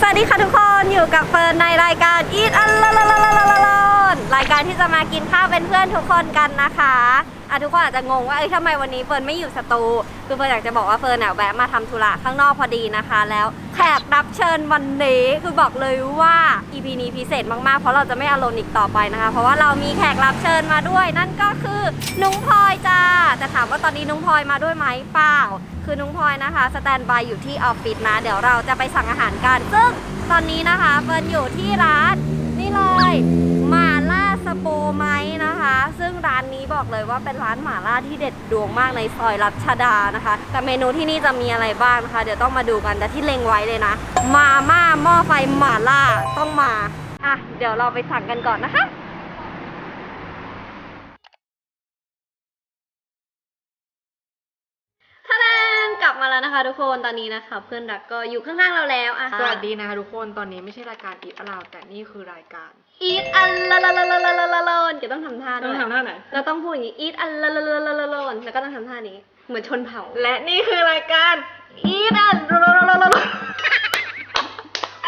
สวัสดีค่ะทุกคนอยู่กับเฟิร์นในรายการ Eat อันลลลลล นรายการที่จะมากินข้าวเป็นเพื่อนทุกคนกันนะคะอะทุกคนอาจจะงงว่าเอ้ยทำไมวันนี้เฟิร์นไม่อยู่สตูคือเฟิร์นอยากจะบอกว่าเฟิร์นอะแวะมาทำธุระข้างนอกพอดีนะคะ แล้วแขกรับเชิญวันนี้คือบอกเลยว่า EP นี้พิเศษมากๆ เพราะเราจะไม่อารมณ์อีกต่อไปนะคะ เพราะว่าเรามีแขกรับเชิญมาด้วย นั่นก็คือนุ้งพลอยจ้าแต่ถามว่าตอนนี้นุ้งพลอยมาด้วยไหมเปล่า คือนุ้งพลอยนะคะสแตนบายอยู่ที่ออฟฟิศนะ เดี๋ยวเราจะไปสั่งอาหารกันซึ่งตอนนี้นะคะเฟิร์นอยู่ที่ร้านนี่เลย โปไม้นะคะ ซึ่งร้านนี้บอกเลยว่าเป็นร้านหมาล่าที่เด็ดดวงมากในซอยรัชดานะคะ แต่เมนูที่นี่จะมีอะไรบ้างนะคะ เดี๋ยวต้องมาดูกันแต่ที่เล็งไว้เลยนะ มาม่าหม้อไฟหมาล่าต้องมาอะเดี๋ยวเราไปสั่งกันก่อนนะคะทะเลนกลับมาแล้วนะคะทุกคนตอนนี้นะคะเพื่อนรักก็อยู่ข้างๆเราแล้วอะสวัสดีนะคะทุกคนตอนนี้ไม่ใช่รายการอีทอลาวแต่นี่คือรายการ อีทอันละละละละละละละละเดี๋ยวต้องทำท่าต้ด้อวงยทำท่าไหน เราต้องพูดอย่างนี้อีทอันละละละละละละแล้วก็ต้องทำท่านี้เหมือนชนเผ่าและนี่คือรายการอีทอันละละละละละ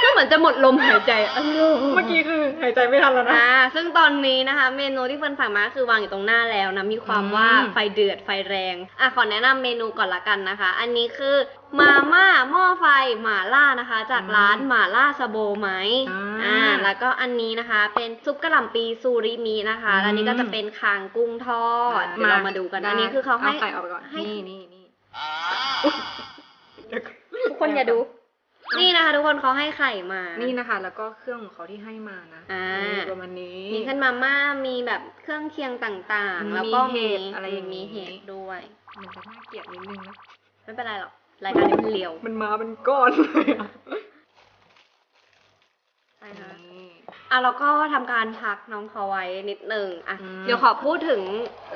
ก็เหมือนจะหมดลมหายใจอันโลเมื่อกี้คือหายใจไม่ทันแล้วนะ อ่าซึ่งตอนนี้นะคะ เมนูที่เฟิร์นสั่งมาคือวางอยู่ตรงหน้าแล้วนะ มีความอืมว่าไฟเดือดไฟแรงอะขอแนะนำเมนูก่อนละกันนะคะ อันนี้คือมาม่าหม้อไฟหม่าล่านะคะ จากร้านหม่าล่าสโบไหม อ่า อ่าแล้วก็อันนี้นะคะ เป็นซุปกระหล่ำปีซูริมินะคะอืม แล้วอันนี้ก็จะเป็นคางกุ้งทอดเดี๋ยวเรามาดูกันอันนี้คือเขาให้ ไข่ออกไปก่อนให้ นี่นี่นี่ทุกคนอย่าดู นี่นะคะ ทุกคนเขาให้ไข่มา นี่นะคะ แล้วก็เครื่องของเขาที่ให้มานะอ่านี่ประมาณนี้ มีขึ้นมาม่ามีแบบเครื่องเคียงต่างมีๆแล้วก็เห็มีดอะไรอย่างนี้ มีเห็ดด้วย มันจะน่าเกลียดนิดนึงนะ ไม่เป็นไรหรอก รายการนี้มันเลียว มันมาเป็นก้อนเลยอะ ใช่ค่ะนี่อะแล้วก็ทำการพักน้องเขาไว้นิดนึงอะอืม เดี๋ยวขอพูดถึง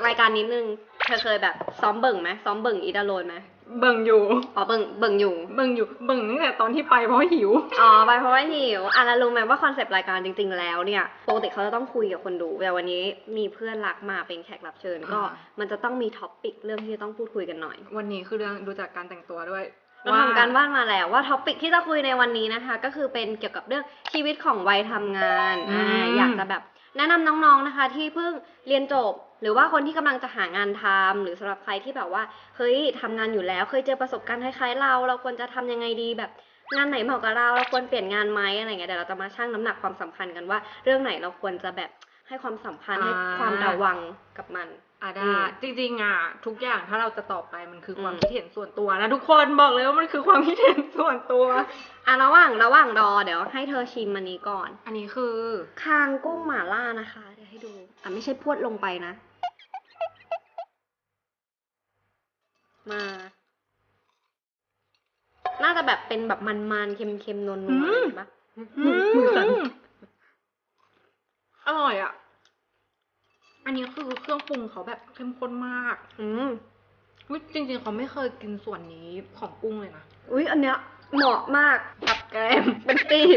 รายการนิดนึงเธอเคยแบบซ้อมเบิ่งไหมซ้อมเบิ่งอีดาโรนไหมเบิ่งอยู่ อ๋อเบิ่งเบิ่งอยู่เบิ่งอยู่ เบิ่งตั้งแต่ตอนที่ไปเพราะหิว อ๋อไปเพราะว่าหิวอะแล้วรู้ไหมว่าคอนเซปต์รายการจริง ๆ แล้วเนี่ยปกติเขาจะต้องคุยกับคนดูแต่วันนี้มีเพื่อนรักมาเป็นแขกรับเชิญก็อ่า มันจะต้องมีท็อปปิกเรื่องที่จะต้องพูดคุยกันหน่อย วันนี้คือเรื่องดูจากการแต่งตัวด้วย เราทำการบ้านมาแล้วว่าท็อปิกที่จะคุยในวันนี้นะคะ ก็คือเป็นเกี่ยวกับเรื่องชีวิตของวัยทำงานอืมอ่าอยากจะแบบแนะนำน้องๆนะคะ ที่เพิ่งเรียนจบ หรือว่าคนที่กำลังจะหางานทำหรือสำหรับใครที่แบบว่าเฮ้ยทำงานอยู่แล้ว เคยเจอประสบการณ์คล้ายๆเรา เราควรจะทำยังไงดีแบบงานไหนเหมาะกับเราเราควรเปลี่ยนงานไหมอะไรเงี้ยเดี๋ยวเราจะมาชั่งน้ำหนักความสำคัญกันว่า เรื่องไหนเราควรจะแบบให้ความสำคัญให้ความระวังกับมัน อะอืได้มจริงๆอะทุกอย่างถ้าเราจะตอบไปมันคืออมความคิดเห็นส่วนตัวนะทุกคนบอกเลยว่ามันคือความคิดเห็นส่วนตัว อะระหว่างระหว่างรอเดี๋ยวให้เธอชิมอันนี้ก่อน อันนี้คือคางกุ้งหม่าล่านะคะ เดี๋ยวให้ดู อะไม่ใช่พวดลงไปนะ มา น่าจะแบบเป็นแบบมันๆเค็มๆนวลๆอะไรอย่างงี้ปะมือสั่นอร่อยอะ อันนี้คือเครื่องปรุงเขาแบบเข้มข้นมาก อืมอุ๊ยจริงๆเขาไม่เคยกินส่วนนี้ของกุ้งเลยนะ อุ้ยอันเนี้ยเหมาะมากกับแกมเป็นตี้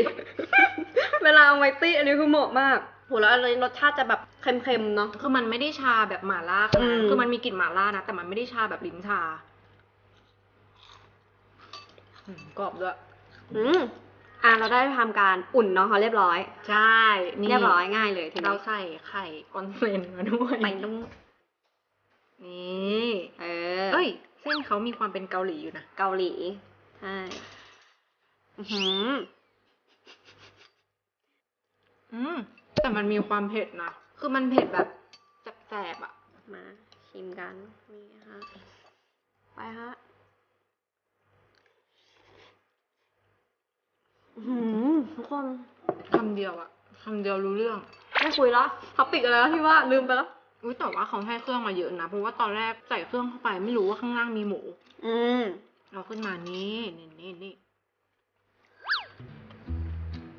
เวลาเอาไว้ตี้อันนี้คือเหมาะมากโหแล้วอันนี้รสชาติจะแบบเค็มๆเนาะ คือมันไม่ได้ชาแบบหม่าล่าขนาดนั้นอืมคือมันมีกลิ่นหม่าล่านะ แต่มันไม่ได้ชาแบบลิ้นชาอืมกรอบด้วย อืม อะเราได้ทำการอุ่นเนาะเขาเรียบร้อย ใช่นี่เรียบร้อยง่ายเลยทีเรานี้ใส่ไข่ออนเซนมาด้วยไปนุ่มนี่เออเอ้ยเส้นเขามีความเป็นเกาหลีอยู่นะเกาหลีใช่อื้อหืออืมแต่มันมีความเผ็ดนะคือมันเผ็ดแบบแสบๆอะ มาชิมกันนี่ฮะไปฮะ อื้อ หือทุกคนคำเดียวอะคำเดียวรู้เรื่อง ไม่คุยแล้วท็อปิกอะไรแล้วที่ว่าลืมไปแล้วอุ้ยแต่ว่าเขาให้เครื่องมาเยอะนะ เพราะว่าตอนแรกใส่เครื่องเข้าไปไม่รู้ว่าข้างล่างมีหมู อืมเราขึ้นมานี่นี่นี่นี่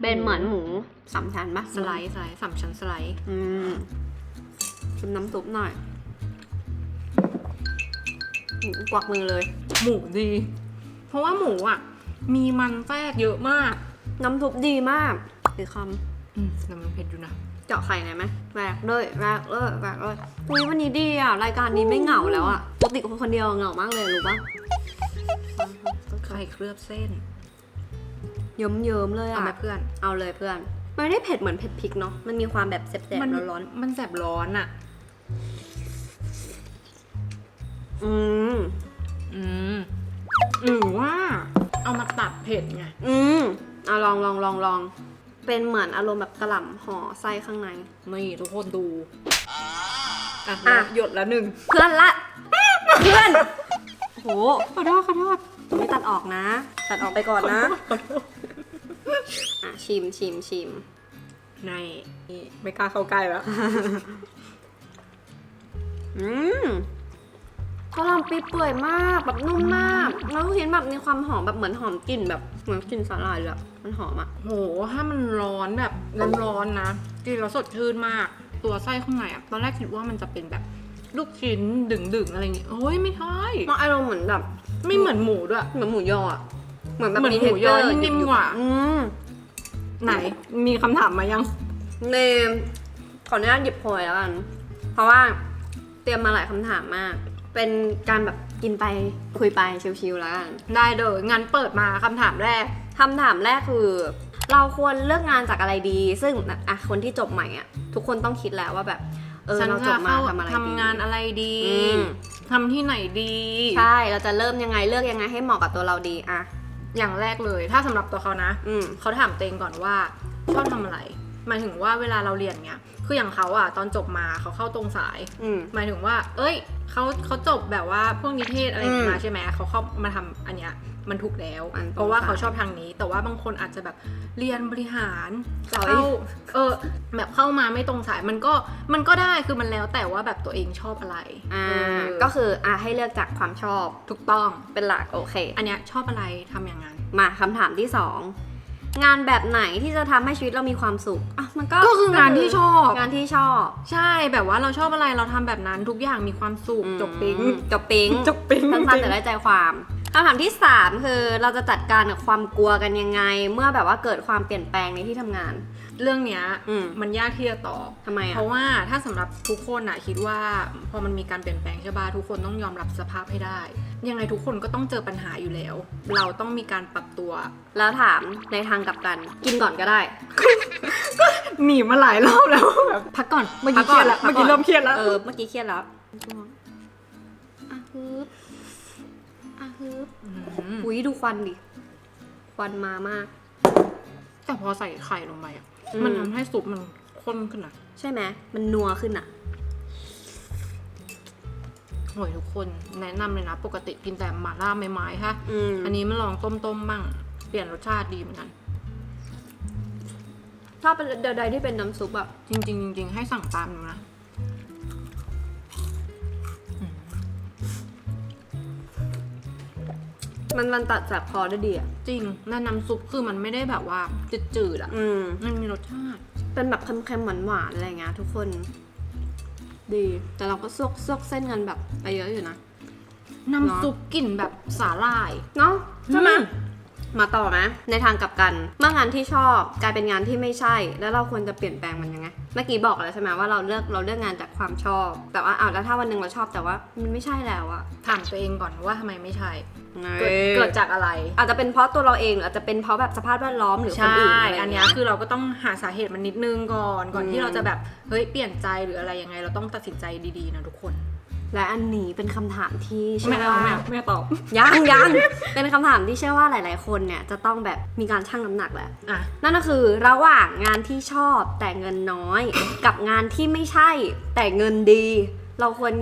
เป็นเหมือนหมูสามชั้นปะสไลด์สไลด์สามชั้นสไลด์อืมชิมน้ำซุปหน่อยหืมกวักมือเลย หมูดี เพราะว่าหมูอะมีมันแทรกเยอะมาก น้ำซุปดีมากอีกคอืมแต่มันเผ็ดอยู่นะำเจาะไข่หน่อยไหมแรกเลยแรกเลยแรกเลยอุ้ยวันนี้ดีอะ รายการนี้ไม่เหงาแล้วอะปกติคนคนเดียวเหงามากเลยรู้ปะไข่เคลือบเส้น เยิ้มๆเลยเอาอะไหมเพื่อน เอาเลยเพื่อน มันไม่ได้เผ็ดเหมือนเผ็ดพริกเนาะ มันมีความแบบแสบมัๆร้อนมันแสบร้อนอะๆอืม อืมหรือว่า เอามาตัดเผ็ดไง อืมเอาลองลองลองลอง เป็นเหมือนอารมณ์แบบกระหล่ำห่อไส้ข้างใน นี่ทุกคนดู อะอะ หยดละหนึ่งเพื่อนละ เพื่อนโหขอโทษขอโทษไม่ตัดออกนะ ตัดออกไปก่อนนะอะชิมชิมชิมในนี่ไม่กล้าเข้าใกล้แล้ว อืมกระหล่ำปีเปื่อยมากแบบนุ่มมาก แล้วลูกชิ้นแบบมีความหอมแบบเหมือนหอมกลิ่นแบบเหมือนกลิ่นสาหร่ายเลยอะ มันหอมอะโห ถ้ามันร้อนแบบร้อนๆนะกินแล้วสดชื่นมาก ตัวไส้ข้างในอะตอนแรกคิดว่ามันจะเป็นแบบลูกชิ้นดึงๆอะไรอย่างงี้โอ้ยไม่ใช่มันอารมณ์เหมือนแบบ ไม่เหมือนหมูด้วย เหมือนหมูยออะเหมือนแบบเหมือนหมูยอ texture ที่นิ่มกว่าอืมไหนมีคำถามมายังเนมขออนุญาตหยิบโพยแล้วกัน เพราะว่าเตรียมมาหลายคำถามมาก เป็นการแบบกินไปคุยไปชิวๆแล้วกันได้เด้องั้นเปิดมาคำถามแรก คำถามแรกคือ เราควรเลือกงานจากอะไรดี ซึ่งอะคนที่จบใหม่อะทุกคนต้องคิดแล้วว่าแบบ เออฉันเราจจะบมาเข้าทำอะไรดี ทำงานอะไรดีอืม ทำที่ไหนดี ใช่ เราจะเริ่มยังไงเลือกยังไงให้เหมาะกับตัวเราดีอะอย่างแรกเลย ถ้าสำหรับตัวเขานะ อืม เขาถามตัวเองก่อนว่าชอบทำอะไร หมายถึงว่าเวลาเราเรียนเนี้ยคืออย่างเขาอะตอนจบมาเขาเข้าตรงสาย อืม หมายถึงว่า เอ้ยเขาเขาจบแบบว่าพวกนิเทศอะไรอืมมาใช่ไหมเขาเข้ามาทำอันเนี้ยมันถูกแล้ว อันตรงเพราะว่าเขาสายชอบทางนี้ แต่ว่าบางคนอาจจะแบบเรียนบริหารเอ้ยเข้าเออแบบเข้ามาไม่ตรงสายมันก็มันก็ได้คือมันแล้วแต่ว่าแบบตัวเองชอบอะไรอ่าเออก็คืออะให้เลือกจากความชอบถูกต้อง เป็นหลักโอเค อันเนี้ยชอบอะไรทำอย่างนั้น มาคำถามที่สอง งานแบบไหนที่จะทำให้ชีวิตเรามีความสุขอะมันก็ก็คืองานที่ชอบ งานที่ชอบใช่แบบว่าเราชอบอะไรเราทำแบบนั้นทุกอย่างมีความสุขอืมจบปิ๊งจบปิ๊งจบปิ๊งสั้นๆแต่ได้ใจความคำถามที่สามคือเราจะจัดการกับความกลัวกันยังไง เมื่อแบบว่าเกิดความเปลี่ยนแปลงในที่ทำงาน เรื่องเนี้ยอืมมันยากที่จะตอบ ทำไมอะเพราะว่าถ้าสำหรับทุกคนอะคิดว่าพอมันมีการเปลี่ยนแปลงใช่ป่ะทุกคนต้องยอมรับสภาพให้ได้ ยังไงทุกคนก็ต้องเจอปัญหาอยู่แล้ว เราต้องมีการปรับตัว แล้วถามในทางกลับกัน กินก่อนก็ได้ หนีมาหลายรอบแล้วแบบพักก่อนเมื่อกี้เครียดแล้วพัเมื่อกี้เริ่มเครียดแล้ว เออ เมื่อกี้เครียดแล้วอะฮึบอะฮึบมอุ้ยดูควันดิ ควันมามาก แต่พอใส่ไข่ลงไปอะอื มมันทำให้ซุปมันข้นขึ้นนะใช่ไหมมันนัวขึ้นอะโอ้ยทุกคนแนะนำเลยนะ ปกติกินแต่หม่าล่าไม้ๆค่ะอืมอันนี้มาลองต้มๆบ้างเปลี่ยนรสชาติดีเหมือนกัน ชอบเป็นใดๆที่เป็นน้ำซุปอะจริงๆจริงๆให้สั่งตามดูนะ มันมันตัดจากคอได้ดีอะ จริงแล้วน้ำซุปคือมันไม่ได้แบบว่าจืดๆอะ อืม มันมีรสชาติ เป็นแบบเค็มๆหวานๆอะไรเงี้ยทุกคน ดี แต่เราก็ซวกซวกเส้นกันแบบไปเยอะอยู่นะ น้ำซุปกลิ่นแบบสาหร่าย เนาะใช่ไหมอืม มาต่อไหมในทางกลับกัน เมื่องานที่ชอบกลายเป็นงานที่ไม่ใช่ แล้วเราควรจะเปลี่ยนแปลงมันยังไง เมื่อกี้บอกแล้วใช่ไหมว่าเราเลือกเราเลือกงานจากความชอบ แต่ว่าอ้าวแล้วถ้าวันหนึ่งเราชอบแต่ว่ามันไม่ใช่แล้วอะถามตัวเองก่อนว่าทำไมไม่ใช่เกิเกิดเกิดจากอะไร อาจจะเป็นเพราะตัวเราเองหรืออาจจะเป็นเพราะแบบสภาพแวดล้อมหรือคนใช่อื่นอะไรอันเนี้ยคือเราก็ต้องหาสาเหตุมันนิดนึงก่อน ก่อนอืมที่เราจะแบบเฮ้ยเปลี่ยนใจหรืออะไรยังไง เราต้องตัดสินใจดีๆนะทุกคน และอันนี้เป็นคำถามที่เชื่ไม่อเอาว่าไม่เอาไม่ตอบยังยังเป็นคำถามที่เชื่อว่าหลาย ๆ คนเนี่ยจะต้องแบบมีการชั่งน้ำหนักแหละอะนั่นก็คือระหว่างงานที่ชอบแต่เงินน้อย กับงานที่ไม่ใช่แต่เงินดี เราควร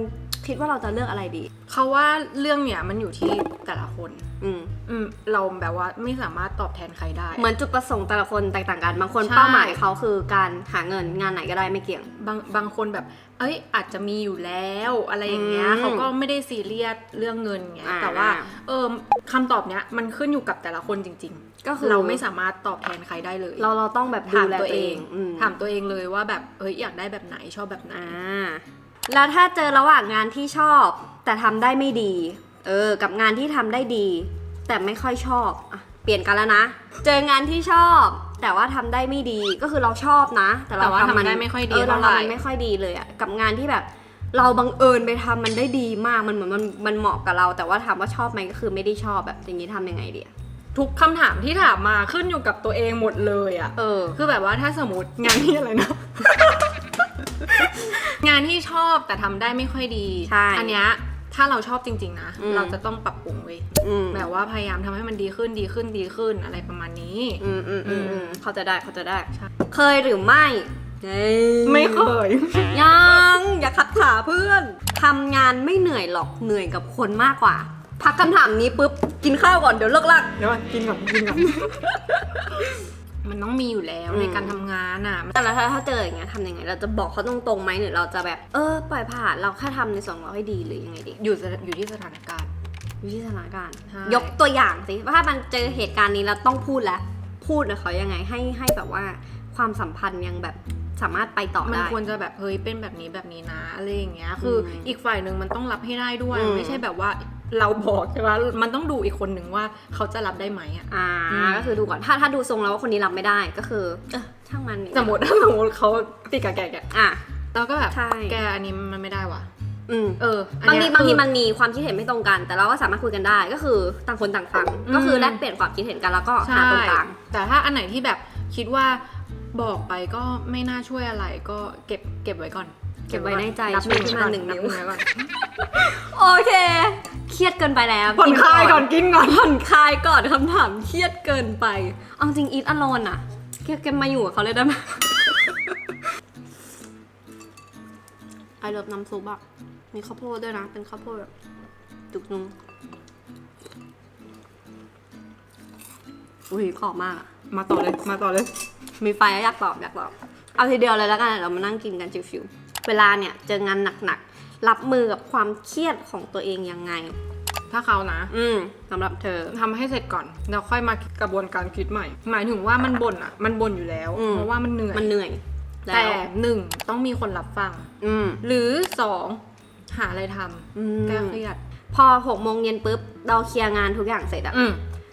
คิดว่าเราจะเลือกอะไรดี เขาว่าเรื่องเนี้ยมันอยู่ที่แต่ละคน อืมอืมเราแบบว่าไม่สามารถตอบแทนใครได้ เหมือนจุดประสงค์แต่ละคนแตกต่างกัน บางคนใช่เป้าหมายเขาคือการหาเงินงานไหนก็ได้ไม่เกี่ยง บางบางคนแบบ เอ้ยอาจจะมีอยู่แล้วอะไรอย่างเงี้ยอืมเขาก็ไม่ได้ซีเรียสเรื่องเงินไงอ่าแต่ว่า เออคำตอบเนี้ยมันขึ้นอยู่กับแต่ละคนจริงก็ๆคือเราไม่สามารถตอบแทนใครได้เลย เราเราต้องแบบดูถามแลตัวเองอืมถามตัวเองเลยว่าแบบเอ้ยอยากได้แบบไหนชอบแบบไหนอ่าแล้วถ้าเจอระหว่างงานที่ชอบ แต่ทำได้ไม่ดี เออ กับงานที่ทำได้ดี แต่ไม่ค่อยชอบอะเปลี่ยนกันแล้วนะ เจองานที่ชอบ แต่ว่าทำได้ไม่ดีก็คือเราชอบนะ แต่เราแต่ว่าทำมันทำได้ไม่ค่อยดีเออเราเท่าไหร่ ทำมันไม่ค่อยดีเลยอะกับงานที่แบบ เราบังเอิญไปทำมันได้ดีมากมันเหมือนมันมันเหมาะกับเรา แต่ว่าถามว่าชอบไหมก็คือไม่ได้ชอบแบบอย่างนี้ทำยังไงดีอะทุกคำถามที่ถามมาขึ้นอยู่กับตัวเองหมดเลยอะ เออ คือแบบว่าถ้าสมมติงานที่อะไรนะ งานที่ชอบแต่ทำได้ไม่ค่อยดี ใช่ อัเนี้ย ถ้าเราชอบจริง ๆ นะอืมเราจะต้องปรับปรุงเว้ยอืมแบบว่าพยายามทำให้มันดีขึ้นดีขึ้นดีขึ้นอะไรประมาณนี้ อืมอืมอืมอืมเขาใจะได้เขาใจะได้ใช่เคยหรือไม่เฮ้ยไม่เคย ยังอย่าขัดขาเพื่อนทำงานไม่เหนื่อยหรอกเหนื่อยกับคนมากกว่า พักคำถามนี้ปุ๊บกินข้าวก่อนเดี๋ยวเลิกลักเดี๋ยวก่อนกินก่อนกินก่อน มันต้องมีอยู่แล้วอืม ในการทำงานอะแต่แล้วถ้าถ้าเจออย่างเงี้ยทำยังไง เราจะบอกเขาตรงๆไหมหรือเราจะแบบ เออปล่อยผ่านเราแค่ทำในส่วนของเราให้ดีหรือยังไงดีอยู่สถอยู่ที่สถานการณ์อยู่ที่สถานการณ์ ใช่ ยกตัวอย่างสิว่าถ้ามันเจอเหตุการณ์นี้แล้วต้องพูดแล้ว พูดกับเขายังไงให้ให้แบบว่าความสัมพันธ์ยังแบบสามารถไปต่อมันได้ ควรจะแบบเฮ้ยเป็นแบบนี้แบบนี้นะอะไรอย่างเงี้ย คืออมอีกฝ่ายหนึ่งมันต้องรับให้ได้ด้วย อืม ไม่ใช่แบบว่า เราบอกใช่ไหมมันต้องดูอีกคนหนึ่งว่าเขาจะรับได้ไหมอะ อ่าอืม ก็คือดูก่อนถ้าถ้าดูทรงแล้วว่าคนนี้รับไม่ได้ก็คือเออช่างมันนี่สมมติถ้าสมมติเขาติดกับแกแกอะ เราก็แบบใช่ แกอันนี้มันไม่ได้ว่ะ อืม เออ อันบางเนี้ทียบางทีคือ มันมีความคิดเห็นไม่ตรงกัน แต่เราก็สามารถคุยกันได้ ก็คือต่างคนต่างฟัง อืม ก็คือแลกเปลี่ยนความคิดเห็นกันแล้วก็หาใช่ตรงกลาง แต่ถ้าอันไหนที่แบบคิดว่าบอกไปก็ไม่น่าช่วยอะไรก็เก็บเก็บไว้ก่อน เก็บไว้ในใจนับชูหนึ่งขึ้นไว้มาก่อนหนึ่งนับนิ้วหนึ่งไว้ก่อนโอเค เครียดเกินไปแล้วผ่อนคลายก่อนกินก่อนผ่อนคลายก่อนคำถามเครียดเกินไป เอาจริงอีทอโลนอะแกแกมาอยู่กับเขาเลยได้ไหมไอเลิฟน้ำซุปอะมีข้าวโพดด้วยนะ เป็นข้าวโพดแบบจุกนุงอุ้ยขอบมากอะมาต่อเลย มาต่อเลย มีไฟแล้วอยากตอบอยากตอบ เอาทีเดียวเลยแล้วกันเรามานั่งกินกันชิวๆ เวลาเนี่ยเจองานหนักๆ รับมือกับความเครียดของตัวเองยังไง ถ้าเขานะ อืมสำหรับเธอ ทำให้เสร็จก่อนแล้วค่อยมากระบวนการคิดใหม่ หมายถึงว่ามันบ่นอะ มันบ่นอยู่แล้ว อืม เพราะว่ามันเหนื่อย มันเหนื่อยแล้แต่วหนึ่งต้องมีคนรับฟัง อืมหรือสองหาอะไรทอืำมแก้เครียดพอหกโมงเย็นปุ๊บเราเคลียร์งานทุกอย่างเสร็จอะ อืม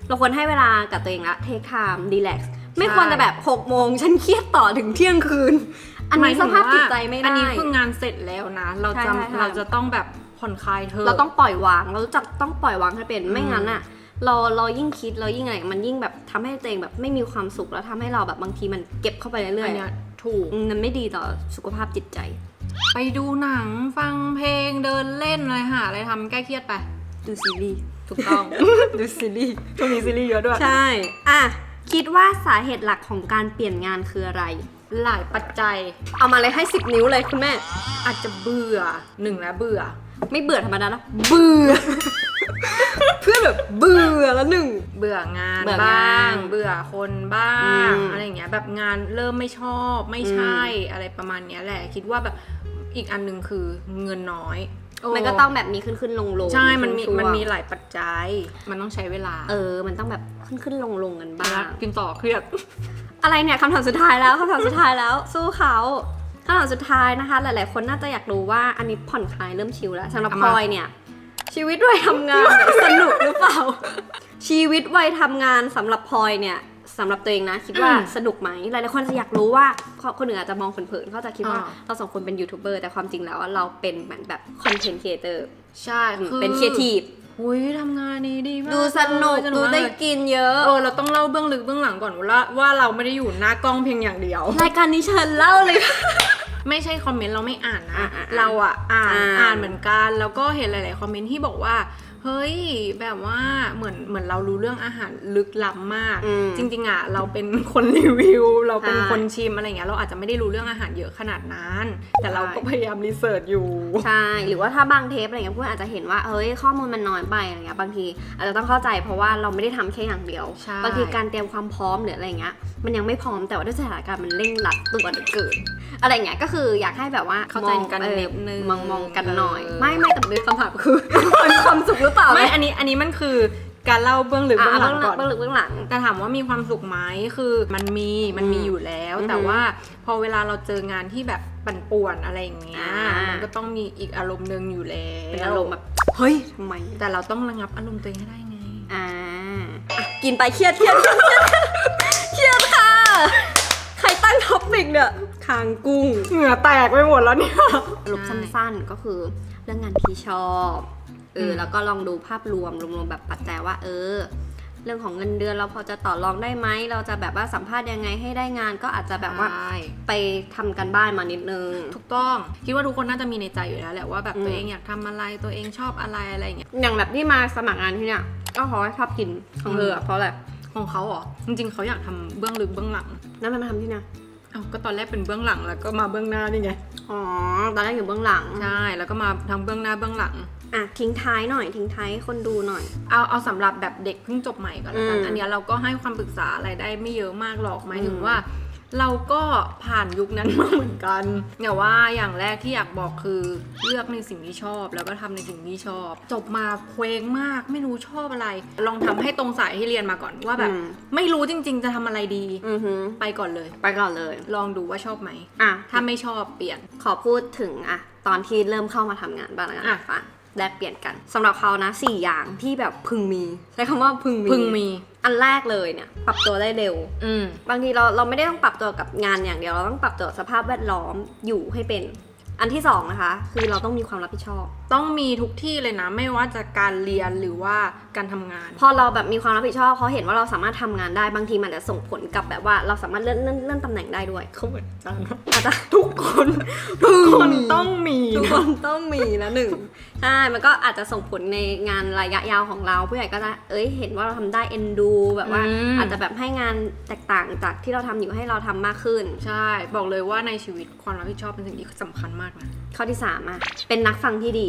เราควรให้เวลากับตัวเองละเทคไทม์ดีแลกซ์ไม่ใช่ควรจะแบบหกโมงฉันเครียดต่อถึงเที่ยงคืน อันหมนี้ยสถึงภาพว่จิตใจไม่ได้ อันนี้คืองานเสร็จแล้วนะ เราใช่จะใช่ใช่ เราจะต้องแบบผ่อนคลายเธอ เราต้องปล่อยวาง เรารู้จักต้องปล่อยวางให้เป็นอืมไม่งั้นอะเราเรายิ่งคิดเรายิ่งอะไรมันยิ่งแบบทำให้ตัวเองแบบไม่มีความสุขแล้วทำให้เราแบบบางทีมันเก็บเข้าไปเรื่อัอยนเนี้ยถูก ๆอืมมันไม่ดีต่อสุขภาพจิตใจ ไปดูหนังฟังเพลงเดินเล่นอะไรหาอะไรทำแก้เครียดไป ดูซีรีส์ถูกต้อง ดูซีรีส์ช่วงนี้ซีรีส์เยอะด้วย ใช่ อะ คิดว่าสาเหตุหลักของการเปลี่ยนงานคืออะไร หลายปัจจัย เอามาเลยให้สิบนิ้วเลยคุณแม่ อาจจะเบื่อหนึ่งแล้วเบื่อ ไม่เบื่อธรรมดาแล้วเบื่อ เพื่อนแบบเบื่อแล้วหนึ่งเบื่องานเบื่องานบ้าง เบื่อคนบ้างอืมอะไรอย่างเงี้ยแบบงานเริ่มไม่ชอบไม่ใช่อะไรประมาณเนี้ยแหละ คิดว่าแบบอีกอันหนึ่งคือเงินน้อย โมันก็ต้องแบบมีขึ้นขึ้นลงลงใช่ มันมี ช่วงๆมันมีหลายปัจจัย มันต้องใช้เวลาเออ มันต้องแบบขึ้นขึ้นลงลงกันบ้าง กินต่อเครียด อะไรเนี่ยคำถามสุดท้ายแล้วคำถามสุดท้ายแล้ว สู้เขาคำถามสุดท้ายนะคะ หลาย ๆ คนน่าจะอยากรู้ว่าอันนี้ผ่อนคลายเริ่มชิลแล้วสำหรับเอาพมา ลอยเนี่ย ชีวิตวัยทำงานเนี่ยสนุกหรือเปล่า ชีวิตวัยทำงานสำหรับพลอยเนี่ย สำหรับตัวเองนะ คิดว่าสนุกไหมหลายๆคนจะอยากรู้ว่าคนหนึ่งอาจจะมองเผินๆเขาจะคิดว่าเราสองคนเป็นยูทูบเบอร์แต่ความจริงแล้วอะเราเป็นเหมือนแบบคอนเทนต์ครีเอเตอร์ใช่คือเป็นครีเอทีฟอุ้ยทำงานนี้ดีมากดูสนุกเลยดูได้มากเลยกินเยอะเออเราต้องเล่าเบื้องลึกเบื้องหลังก่อนว่าว่าเราไม่ได้อยู่หน้ากล้องเพียงอย่างเดียวรายการนี้เชิญเล่าเลยไม่ใช่คอมเมนต์เราไม่อ่านนะอ่าอ่าเราอะอ่านอ่าอ่านเหมือนกัน แล้วก็เห็นหลาย ๆ คอมเมนต์ที่บอกว่า เฮ้ยแบบว่าเหมือนเหมือนเรารู้เรื่องอาหารลึกล้ำมาก อืมจริง ๆอะเราเป็นคนรีวิว เราเป็นใช่คนชิมอะไรเงี้ยเราอาจจะไม่ได้รู้เรื่องอาหารเยอะขนาดนั้น แต่เราใช่ก็พยายามรีเสิร์ชอยู่ ใช่ หรือว่าถ้าบางเทปอะไรเงี้ยเพื่อนอาจจะเห็นว่าเฮ้ยข้อมูลมันน้อยไปอะไรเงี้ยบางทีอาจจะต้องเข้าใจเพราะว่าเราไม่ได้ทำแค่อย่างเดียว ใช่ บางทีการเตรียมความพร้อมหรืออะไรเงี้ยมันยังไม่พร้อมแต่ว่าด้วยสถานการณ์มันเร่งรัดตัวเหลือเกินอะไรเงี้ยก็คืออยากให้แบบว่าเข้าใจมองกันเออนิดนึงมองมองกันหน่อย เออ ไม่ไม่แต่ด้วยคำถามคือ มันมีความสุขหรือเปล่าไม่อันนี้อันนี้มันคือการเล่าเบื้องลึกอะเบื้องหลังก่อนเบื้องลึกเบื้องหลังแต่ถามว่ามีความสุขไหมคือมันมีมันมีอืมอยู่แล้วอือหือแต่ว่าพอเวลาเราเจองานที่แบบปั่นป่วนอะไรอย่างเงี้ยอ่ามัมันก็ต้องมีอีกอารมณ์หนึ่งอยู่แล้วเป็นอารมณ์แบบเฮ้ยทำไมแต่เราต้องระงับอารมณ์ตัวเองให้ได้ไงอ่าอะกินไปเครียดเครียดเครียดเครียดเครียดค่ะใครตั้งท็อปปิกเนี่ยคางกุ้งเหงื่อแตกไปหมดแล้วเนี่ยสรุปสั้นๆก็คือเรื่องงานที่ชอบ เอออมแล้วก็ลองดูภาพรวมรวมๆแบบปัจจัยว่า เออ เรื่องของเงินเดือนเราพอจะต่อรองได้ไหมเราจะแบบว่าสัมภาษณ์ยังไงให้ได้งานก็อาจจะแบบว่าใช่ไปทำกันบ้านมานิดนึง ถูกต้อง คิดว่าทุกคนน่าจะมีในใจอยู่แล้วแหละว่าแบบอืมตัวเองอยากทำอะไรตัวเองชอบอะไรอะไรอย่างเงี้ยอย่างแบบที่มาสมัครงานที่เนี่ยก็เพราะว่าชอบกินของเธออะเพราะอะไรของเขาเหรอจริงๆเขาอยากทำเบื้องลึกเบื้องหลังนั่นมันมาทำที่เนี่ยเอ้าก็ตอนแรกเป็นเบื้องหลังแล้วก็มาเบื้องหน้านี่ไง อ๋อ ตอนแรกอยู่เบื้องหลัง ใช่ แล้วก็มาทำเบื้องหน้าเบื้องหลัง อะทิ้งท้ายหน่อย ทิ้งท้ายให้คนดูหน่อย เอาเอาสำหรับแบบเด็กเพิ่งจบใหม่ก่อนละกัน อืมอันเนี้ยเราก็ให้ความปรึกษาอะไรได้ไม่เยอะมากหรอกหมายถึงอืม ว่า เราก็ผ่านยุคนั้นมาเหมือนกันแต่ว่าอย่างแรกที่อยากบอกคือเลือกในสิ่งที่ชอบ แล้วก็ทำในสิ่งที่ชอบ จบมาเคว้งมาก ไม่รู้ชอบอะไร ลองทำให้ตรงสายที่เรียนมาก่อนว่าแบบ อืม ไม่รู้จริง ๆ จะทำอะไรดี อือหือไปก่อนเลย ไปก่อนเลย ลองดูว่าชอบไหม อะ ถ้าไม่ชอบเปลี่ยน ขอพูดถึงอะตอนที่เริ่มเข้ามาทำงานบ้างแล้วกันอะฟัง แลกเปลี่ยนกันสำหรับเขานะสี่อย่างที่แบบพึงมีใช้คำว่าพึงมีพึงมี อันแรกเลยเนี่ย ปรับตัวได้เร็ว อืมบางทีเราเราไม่ได้ต้องปรับตัวกับงานอย่างเดียวเราต้องปรับตัวกับสภาพแวดล้อมอยู่ให้เป็นอันที่สองนะคะคือเราต้องมีความรับผิดชอบ ต้องมีทุกที่เลยนะไม่ว่าจะการเรียนหรือว่าการทำงาน พอเราแบบมีความรับผิดชอบเขาเห็นว่าเราสามารถทำงานได้บางทีมันจะส่งผลกับแบบว่าเราสามารถเลื่อนเลื่อนเลื่อนตำแหน่งได้ด้วยเขาเหมือนกันอาจจะทุกคนทุกคนต้องมีทุกคนต้องมีนะหนึ่ง ใช่มันก็อาจจะส่งผลในงานระยะยาวของเราผู้ใหญ่ก็จะเอ้ยเห็นว่าเราทำได้เอ็นดูแบบว่ามอาจจะแบบให้งานแตกต่างจากที่เราทำอยู่ให้เราทำมากขึ้น ใช่ บอกเลยว่าในชีวิตความรับผิดชอบเป็นสิ่งที่สำคัญมากนะ ข้อที่สามอะเป็นนักฟังที่ดี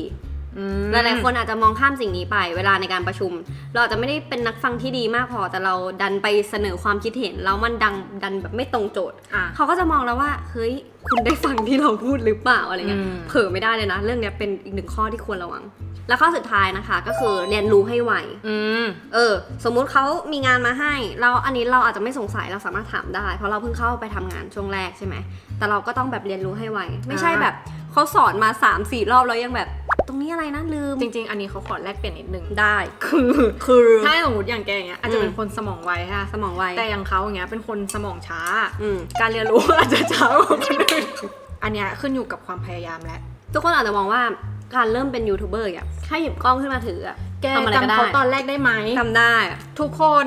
อืม หลายๆคนอาจจะมองข้ามสิ่งนี้ไป เวลาในการประชุม เราอาจจะไม่ได้เป็นนักฟังที่ดีมากพอแต่เราดันไปเสนอความคิดเห็นแล้วมันดังดันแบบไม่ตรงโจทย์ อะ เขาก็จะมองแล้วว่าเฮ้ยคุณได้ฟังที่เราพูดหรือเปล่าอะไรเงี้ยอืม เผลอไม่ได้เลยนะ เรื่องเนี้ยเป็นอีกหนึ่งข้อที่ควรระวัง แล้วข้อสุดท้ายนะคะ ก็คือเรียนรู้ให้ไว อืม เออ สมมุติเขามีงานมาให้ เราอันนี้เราอาจจะไม่สงสัยเราสามารถถามได้ เพราะเราเพิ่งเข้าไปทำงานช่วงแรกใช่ไหม แต่เราก็ต้องแบบเรียนรู้ให้ไว ไม่ใช่อ่าแบบเขาสอนมา3ามสี่รอบแล้วยังแบบ ตรงนี้อะไรนะลืม จริง ๆ อันนี้เขาขอแลกเปลี่ยนนิดนึง ได้ คือคือถ้าสมมติอย่างแกอย่างเงี้ยอาจจะเป็นคนสมองไวค่ะสมองไว แต่อย่างเขาอย่างเงี้ยเป็นคนสมองช้าอืมการเรียนรู้อาจจะช้ากว่าคนอื่นอันเนี้ยขึ้นอยู่กับความพยายามแหละทุกคนอาจจะมองว่า การเริ่มเป็นยูทูบเบอร์อะแค่หยิบกล้องขึ้นมาถืออะแกทำอะไรก็จำได้เขาตอนแรกได้ไหมทำได้อะทุกคน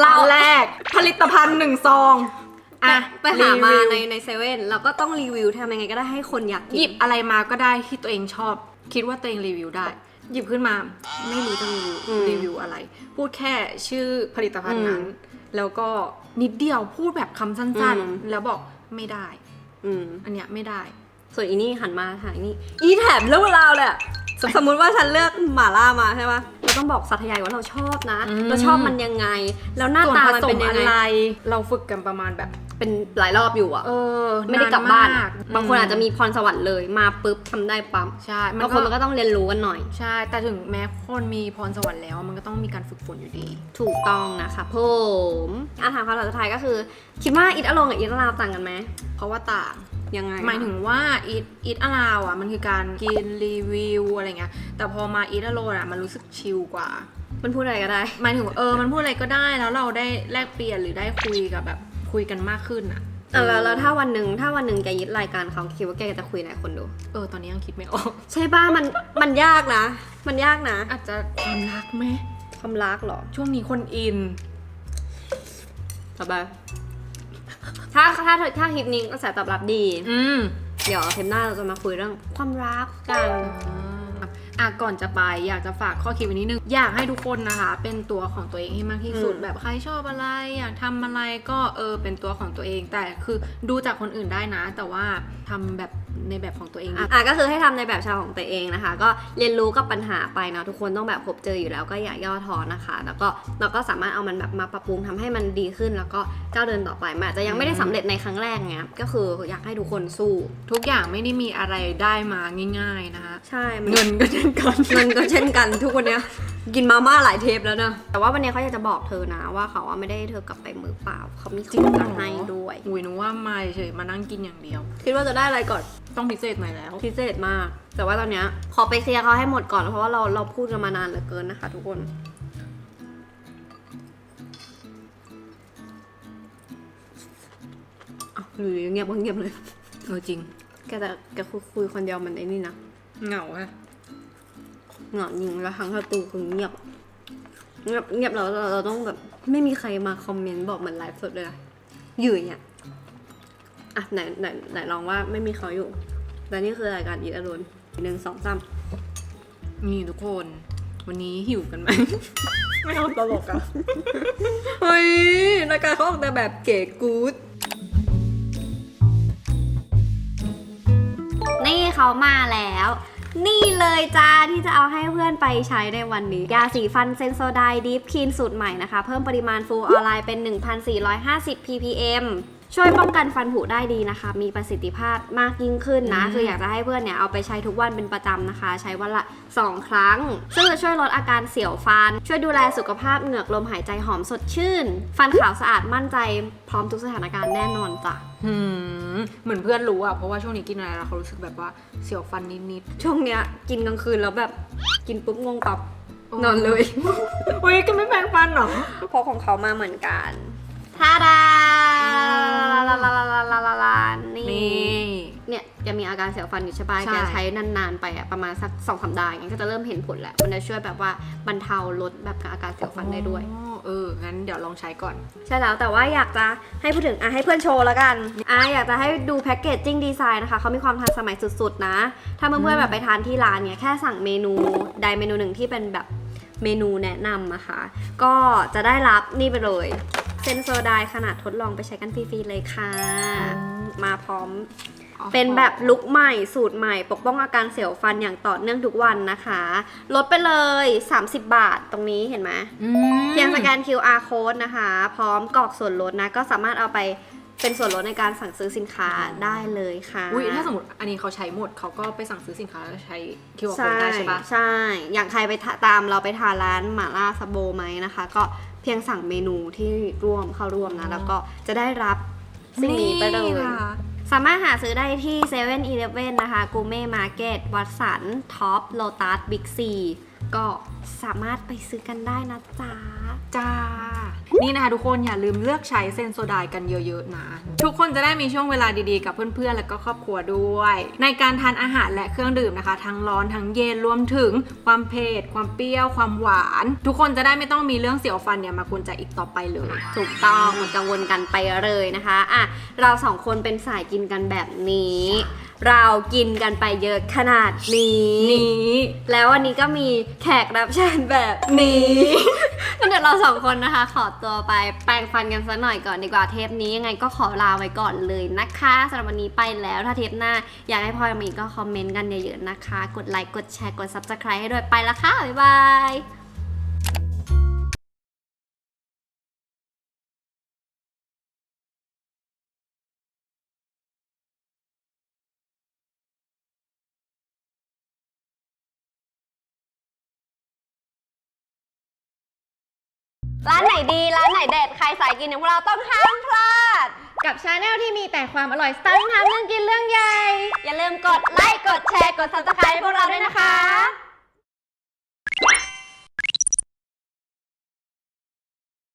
เราอันแรกผลิตภัณฑ์หนึ่งซองอะไปหามารีวิวในในเซเว่นเราก็ต้องรีวิวทำยังไงก็ได้ให้คนอยากหกิยินบอะไรมาก็ได้ที่ตัวเองชอบ คิดว่าตัวเองรีวิวได้ หยิบขึ้นมา ไม่รู้จะรีวิวอืมรีวิวอะไร พูดแค่ชื่อผลิตภัณฑ์อืมนั้น แล้วก็นิดเดียวพูดแบบคำสั้นอืมๆแล้วบอกไม่ได้อืมอันเนี้ยไม่ได้ ส่วนอีนี่หันมาหาอีนี่อีแถมเรื่องราวเลยอะสมสมมุติว่าฉันเลือกหม่าล่ามาใช่ปะเราต้องบอกสัตยายว่าเราชอบนะ อืม เราชอบมันยังไง แล้วหน้าส่วนตาผมันสเป็นยังอะไรไงเราฝึกกันประมาณแบบ เป็นหลายรอบอยู่อะเออไม่ได้กลับบ้านมอะกบางคนอาจจะมมีพรสวรรค์เลยมาปุ๊บทำได้ปั๊มใช่มันบางคนมันก็ต้องเรียนรู้กันหน่อย ใช่ แต่ถึงแม้คนมีพรสวรรค์แล้ว มันก็ต้องมีการฝึกฝนอยู่ดี ถูกต้องนะคะผมอาถามคำถามสุดท้ายก็คือ คิดว่าอิทอารมกับอิทอาราวต่างกันไหมเพราะว่าต่างยังไงหมายถึงว่าอีทอีทอลาวอะมันคือการกินรีวิวอะไรเงี้ยแต่พอมาอีทอโลอะมันรู้สึกชิลกว่า มันพูดอะไรก็ได้ หมายถึงว่าเออมันพูดอะไรก็ได้แล้วเราได้แลกเปลี่ยนหรือได้คุยกับแบบ คุยกันมากขึ้นอะอะแล้วแล้วถ้าวันหนึ่งถ้าวันหนึ่งแกยึดรายการเขาคิดว่าแกจะคุยอะไรคนดู เออตอนนี้ยังคิดไม่ออก ใช่ป่ะมันมันยากนะ มันยากนะ อาจจะความรักไหมความรักเหรอ ช่วงนี้คนอินสบายถ้าถ้าถ้าคลิปนี้กระแสตอบรับดี อืมเดี๋ยวเทปหน้าเราจะมาคุยเรื่องความรักกัน อะก่อนจะไปอยากจะฝากข้อคิดไว้นิดนึง อยากให้ทุกคนนะคะ เป็นตัวของตัวเองให้มากที่สุดอืมแบบใครชอบอะไร อยากทำอะไรก็เออเป็นตัวของตัวเอง แต่คือดูจากคนอื่นได้นะ แต่ว่าทำแบบ ในแบบของตัวเองอะก็คือให้ทำในแบบฉบับของตัวเองนะคะ ก็เรียนรู้กับปัญหาไปเนาะทุกคนต้องแบบพบเจออยู่แล้วก็อย่าย่อท้อนะคะ แล้วก็เราก็สามารถเอามันแบบมาปรับปรุงทำให้มันดีขึ้น แล้วก็ก้าวเดินต่อไปมันอาจจะยังไม่ได้สำเร็จในครั้งแรกเงี้ยก็คืออยากให้ทุกคนสู้ ทุกอย่างไม่ได้มีอะไรได้มาง่าย ๆนะคะ ใช่มันเงินก็เช่นกันเงินก็เช่นกันทุกวันเนี้ย กินมาม่าหลายเทปแล้วนะ แต่ว่าวันนี้เขาอยากจะบอกเธอนะ ว่าเขาว่าไม่ได้ให้เธอกลับไปมือเปล่า เขามีของมาให้ด้วยอุ้ยหนูว่าไม่เฉยมานั่งกินอย่างเดียว คิดว่าจะได้อะไรก่อน ต้องพิเศษหน่อยแล้ว พิเศษมาก แต่ว่าตอนเนี้ยขอไปเคลียร์เขาให้หมดก่อนเพราะว่าเราเราพูดกันมานานเหลือเกินนะคะ ทุกคนอ้าวหรือเงียบก็เงียบเลยเออจริง แกจะแกคุยคุยคนเดียวมันไอ้นี่นะ เหงาอะ เหงายิงแล้วทั้งประตูคือเงียบ เงียบเงียบแล้วเราเราต้องแบบไม่มีใครมาคอมเมนต์บอกเหมือนไลฟ์สดเลยอะอยู่อย่างเงี้ยอะไหนไหนไหนลองว่าไม่มีเขาอยู่ แต่นี่คือรายการอีทอรุณหนึ่งสองสามนี่ทุกคน วันนี้หิวกันไหม ไม่เอาตลกอะเฮ้ยรายการเขาออกแต่แบบเก๋กู๊ดนี่เขามาแล้ว นี่เลยจ้าที่จะเอาให้เพื่อนไปใช้ในวันนี้ ยาสีฟันเซนโซไดดีฟคีนสูตรใหม่นะคะ เพิ่มปริมาณฟูออนไลน์เป็น 1,450 ppm ช่วยป้องกันฟันผุได้ดีนะคะ มีประสิทธิภาพมากยิ่งขึ้นนะอืมคืออยากจะให้เพื่อนเนี่ยเอาไปใช้ทุกวันเป็นประจำนะคะ ใช้วันละ 2 ครั้ง ซึ่งจะช่วยลดอาการเสียวฟัน ช่วยดูแลสุขภาพเหงือกลมหายใจหอมสดชื่น ฟันขาวสะอาดมั่นใจพร้อมทุกสถานการณ์แน่นอนจ้ะหืมเหมือนเพื่อนรู้อะเพราะว่าช่วงนี้กินอะไรแล้วเขารู้สึกแบบว่าเสียวฟันนิดช่วงเนี้ยกินกลางคืนแล้วแบบกินปุ๊บงงปับๆนอนเลยอุ้ยก็ไม่แปรงฟันเหรอพกของเขามาเหมือนกันทาดา ลาลาลาลาลาลาลานี่ นี่ เนี่ยจะมีอาการเสียวฟันอยู่ใช่ปะใช่ แกใช้นานๆไปอะประมาณสักสองสัปดาห์อย่างเงี้ยก็จะเริ่มเห็นผลแหละมันจะช่วยแบบว่าบรรเทาลดแบบอาการเสียวฟันได้ด้วย อ๋อเออ งั้นเดี๋ยวลองใช้ก่อน ใช่แล้วแต่ว่าอยากจะให้พูดถึงอะให้เพื่อนโชว์แล้วกันอะอยากจะให้ดูแพ็กเกจจิ้งดีไซน์นะคะเขามีความทันสมัยสุดๆนะ ถ้าเพื่อนๆแบบไปทานที่ร้านเนี่ยแค่สั่งเมนูใดเมนูหนึ่งที่เป็นแบบเมนูแนะนำนะคะ ก็จะได้รับนี่ไปเลย เซนโซไดขนาดทดลองไปใช้กันฟรีๆเลยค่ะ มาพร้อม เป็นแบบลุคใหม่สูตรใหม่ ปกป้องอาการเสียวฟันอย่างต่อเนื่องทุกวันนะคะ ลดไปเลย 30 บาทตรงนี้เห็นไหมอืมเพียงสแกน QR code นะคะ พร้อมกรอกส่วนลดนะ ก็สามารถเอาไปเป็นส่วนลดในการสั่งซื้อสินค้าได้เลยค่ะอุ้ยถ้าสมมติอันนี้เขาใช้หมดเขาก็ไปสั่งซื้อสินค้าแล้วใช้คิวอาร์โค้ใช่ดได้ใช่ปะใช่ อย่างใครไปทาตามเราไปทานร้านหม่าล่าสโบไหมนะคะ ก็ เพียงสั่งเมนูที่ร่วมเข้าร่วมนะ แล้วก็จะได้รับสิ่งนี้ไปเลย ค่ะ สามารถหาซื้อได้ที่7 e เ e ่ e อนะคะ กูเม่มาร์เก็ต วัดสัน ท็อป โลตัส บิ๊กซี ก็สามารถไปซื้อกันได้นะจ๊ะ จ้า นี่นะคะทุกคนอย่าลืมเลือกใช้เซนโซไดกันเยอะๆนะ ทุกคนจะได้มีช่วงเวลาดีๆ กับเพื่อนๆ และก็ครอบครัวด้วย ในการทานอาหารและเครื่องดื่มนะคะ ทั้งร้อนทั้งเย็นรวมถึงความเผ็ดความเปรี้ยว ความหวาน ทุกคนจะได้ไม่ต้องมีเรื่องเสียวฟันเนี่ยมากุนใจอีกต่อไปเลย ถูกต้องมันกังวลกันไปเลยนะคะอะเราสองคนเป็นสายกินกันแบบนี้ เรากินกันไปเยอะขนาดนี้ นี้ แล้ววันนี้ก็มีแขกรับเชิญแบบนี้ งั้นเดี๋ยวเราเราสองคนนะคะ ขอตัวไปแปรงฟันกันสักหน่อยก่อนดีกว่าเทปนี้ยังไงก็ขอลาไว้ก่อนเลยนะคะสำหรับวันนี้ไปแล้วถ้าเทปหน้า อยากให้พลอยมาอีกก็คอมเมนต์กันเยอะๆนะคะ กดไลค์กดแชร์กด subscribe ให้ด้วยไปละค่ะบ๊ายบาย ดีร้านไหนเด็ดใครสายกินอย่างพวกเราต้องห้ามพลาด กับชาแนลที่มีแต่ความอร่อยสไตล์ทำเรื่องกินเรื่องใหญ่ อย่าลืมกดไลค์กดแชร์กด subscribe ให้พวกเราด้วยนะคะ